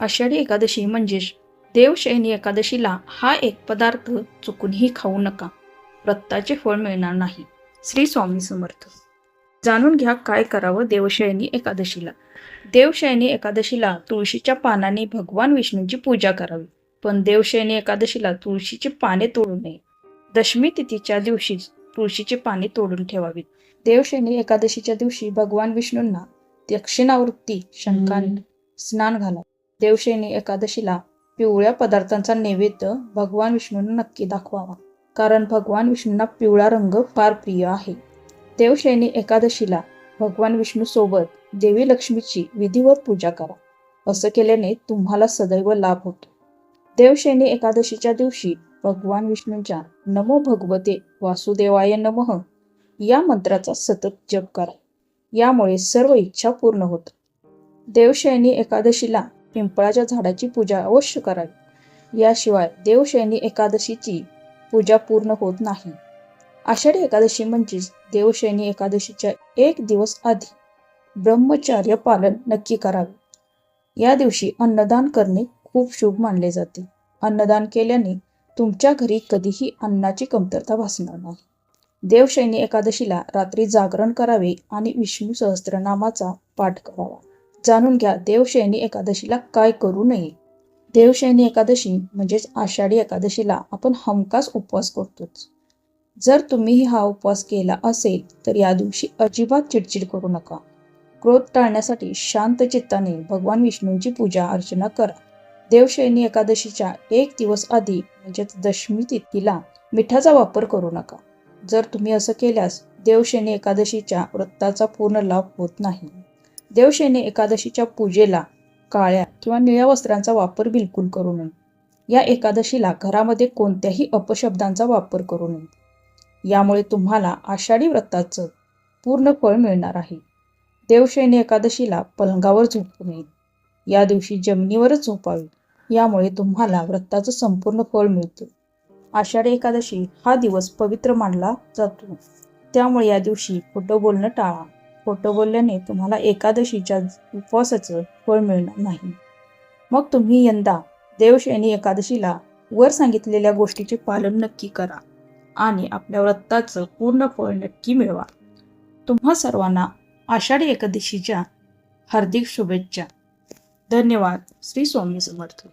आषाढी एकादशी म्हणजेच देवशयनी एकादशीला हा एक पदार्थ चुकूनही खाऊ नका. व्रताचे फळ मिळणार नाही. श्री स्वामी समर्थ. जाणून घ्या काय करावं देवशयनी एकादशीला. देवशयनी एकादशीला तुळशीच्या पानाने भगवान विष्णूंची पूजा करावी. पण देवशयनी एकादशीला तुळशीची पाने तोडू नये. दशमी तिथीच्या दिवशी तुळशीची पाने तोडून ठेवावीत. देवशयनी एकादशीच्या दिवशी भगवान विष्णूंना दक्षिणावृत्ती शंकाने स्नान घाला देवशयनी एकादशीला पिवळ्या पदार्थांचा नैवेद्य भगवान विष्णूंना नक्की दाखवावा. कारण भगवान विष्णूंना पिवळा रंग फार प्रिय आहे. देवशयनी एकादशीला भगवान विष्णू सोबत देवी लक्ष्मीची विधिवत पूजा करा. असं केल्याने तुम्हाला सदैव लाभ होतो. देवशयनी एकादशीच्या दिवशी भगवान विष्णूंच्या नमो भगवते वासुदेवाय नमः या मंत्राचा सतत जप करा. यामुळे सर्व इच्छा पूर्ण होतात. देवशयनी एकादशीला पिंपळाच्या झाडाची पूजा अवश्य करावी. याशिवाय देवशयनी एकादशीची पूजा पूर्ण होत नाही. आषाढी एकादशी म्हणजेच देवशयनी एकादशीच्या एक दिवस आधी ब्रह्मचार्य पालन नक्की करावे. या दिवशी अन्नदान करणे खूप शुभ मानले जाते. अन्नदान केल्याने तुमच्या घरी कधीही अन्नाची कमतरता भासणार नाही. देवशैनी एकादशीला रात्री जागरण करावे आणि विष्णू सहस्त्रनामाचा पाठ करावा. जाणून घ्या देवशयनी एकादशीला काय करू नये? देवशयनी एकादशी म्हणजेच आषाढी एकादशीला आपण हमखास उपवास करतोच. जर तुम्हीही हा उपवास केला असेल तर या दिवशी अजिबात चिडचिड करू नका. क्रोध टाळण्यासाठी शांत चित्ताने भगवान विष्णूंची पूजा अर्चना करा. देवशयनी एकादशीच्या एक दिवस आधी म्हणजेच दशमी तिथीला मिठाचा वापर करू नका. जर तुम्ही असं केल्यास देवशयनी एकादशीच्या व्रताचा पूर्ण लाभ होत नाही. देवशेने एकादशीच्या पूजेला काळ्या किंवा निळ्या वस्त्रांचा वापर बिलकुल करू नये. या एकादशीला घरामध्ये कोणत्याही अपशब्दांचा वापर करू नये. यामुळे तुम्हाला आषाढी व्रताचं पूर्ण फळ मिळणार आहे. देवशयनी एकादशीला पलंगावर झोपू नये. या दिवशी जमिनीवरच झोपावे. यामुळे तुम्हाला व्रताचं संपूर्ण फळ मिळतं. आषाढी एकादशी हा दिवस पवित्र मानला जातो. त्यामुळे या दिवशी खोटं बोलणं टाळा. खोटं बोलल्याने तुम्हाला एकादशीच्या उपवासाचं फळ मिळणार नाही. मग तुम्ही यंदा देवशयनी एकादशीला वर सांगितलेल्या गोष्टीचे पालन नक्की करा आणि आपल्या व्रताचं पूर्ण फळ नक्की मिळवा. तुम्हा सर्वांना आषाढी एकादशीच्या हार्दिक शुभेच्छा. धन्यवाद. श्री स्वामी समर्थ.